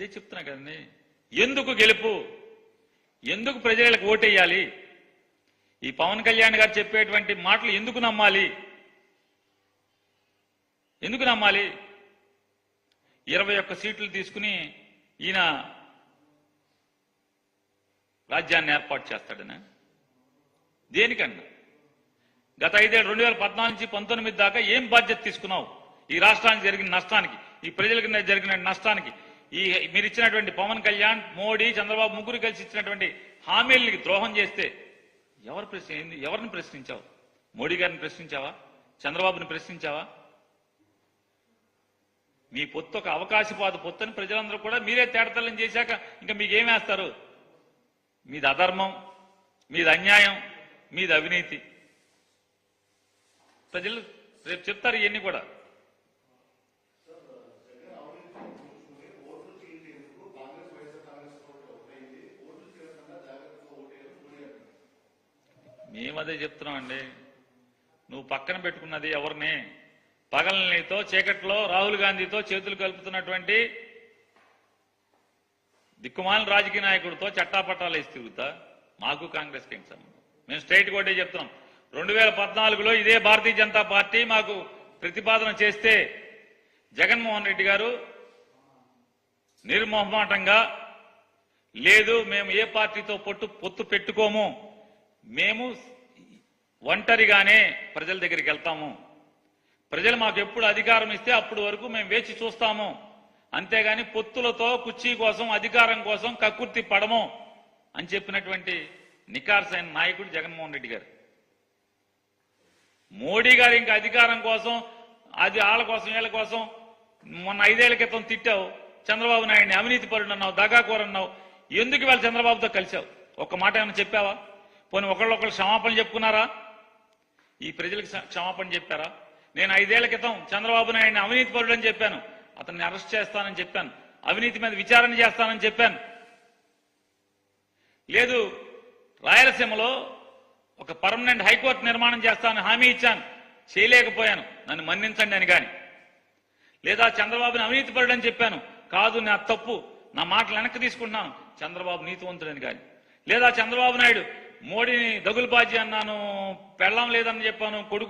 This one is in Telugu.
ఇదే చెప్తున్నా కదండి. ఎందుకు గెలుపు? ఎందుకు ప్రజలకు ఓటేయాలి? ఈ పవన్ కళ్యాణ్ గారు చెప్పేటువంటి మాటలు ఎందుకు నమ్మాలి? ఎందుకు నమ్మాలి? ఇరవై ఒక్క సీట్లు తీసుకుని ఈయన రాజ్యాన్ని ఏర్పాటు చేస్తాడనా? దేనికన్నా? గత ఐదేళ్ళు రెండు వేల పద్నాలుగు నుంచి పంతొమ్మిది దాకా ఏం బాధ్యత తీసుకున్నావు? ఈ రాష్ట్రానికి జరిగిన నష్టానికి ఈ ప్రజలకు జరిగిన నష్టానికి ఈ మీరు ఇచ్చినటువంటి పవన్ కళ్యాణ్ మోడీ చంద్రబాబు ముగ్గురు కలిసి ఇచ్చినటువంటి హామీలకి ద్రోహం చేస్తే ఎవరు ప్రశ్న ఎవరిని ప్రశ్నించావు? మోడీ గారిని ప్రశ్నించావా? చంద్రబాబుని ప్రశ్నించావా? మీ పొత్తు ఒక అవకాశపాత అని ప్రజలందరూ కూడా మీరే తేడతల్లం చేశాక ఇంకా మీకేమేస్తారు మీది అధర్మం మీది అన్యాయం మీది అవినీతి. ప్రజలు రేపు చెప్తారు ఇవన్నీ కూడా. మేమదే చెప్తున్నామండి. నువ్వు పక్కన పెట్టుకున్నది ఎవరిని? పగలనితో చీకట్లో రాహుల్ గాంధీతో చేతులు కలుపుతున్నటువంటి దిక్కుమాలిన రాజకీయ నాయకుడితో చట్టాపట్టాలు వేసి తిరుగుతా? మాకు కాంగ్రెస్కి సంబంధం? మేము స్ట్రైట్ కొట్టే చెప్తున్నాం. రెండు వేల పద్నాలుగులో ఇదే భారతీయ జనతా పార్టీ మాకు ప్రతిపాదన చేస్తే జగన్మోహన్ రెడ్డి గారు నిర్మోహమాటంగా లేదు మేము ఏ పార్టీతో పొట్టు పొత్తు పెట్టుకోము మేము ఒంటరిగానే ప్రజల దగ్గరికి వెళ్తాము. ప్రజలు మాకు ఎప్పుడు అధికారం ఇస్తే అప్పుడు వరకు మేము వేచి చూస్తాము. అంతేగాని పొత్తులతో కుర్చీ కోసం అధికారం కోసం కక్కుర్తి పడము అని చెప్పినటువంటి నికార్సైన నాయకుడు జగన్మోహన్ రెడ్డి గారు. మోడీ గారు ఇంకా అధికారం కోసం అది వాళ్ళ కోసం వీళ్ళ కోసం మొన్న ఐదేళ్ళ క్రితం తిట్టావు. చంద్రబాబు నాయుడిని అవినీతి పరుడు అన్నావు దగాకూరన్నావు. అన్నావు ఎందుకు ఇవాళ చంద్రబాబుతో కలిశావు? ఒక్క మాట ఏమైనా చెప్పావా? పోనీ ఒకళ్ళొకళ్ళు క్షమాపణ చెప్పుకున్నారా? ఈ ప్రజలకు క్షమాపణ చెప్పారా? నేను ఐదేళ్ళ క్రితం చంద్రబాబు నాయుడిని అవినీతి పరుడు అని చెప్పాను. అతన్ని అరెస్ట్ చేస్తానని చెప్పాను. అవినీతి మీద విచారణ చేస్తానని చెప్పాను. లేదు రాయలసీమలో ఒక పర్మనెంట్ హైకోర్టు నిర్మాణం చేస్తానని హామీ ఇచ్చాను. చేయలేకపోయాను. నన్ను మన్నించండి అని కానీ లేదా చంద్రబాబుని అవినీతి పరుడు అని చెప్పాను. కాదు నా తప్పు. నా మాటలు వెనక్కి తీసుకుంటున్నాను. చంద్రబాబు నీతివంతుడని కానీ లేదా చంద్రబాబు నాయుడు మోడీని దగులుబాజీ అన్నాను పెళ్ళం లేదని చెప్పాను కొడుకు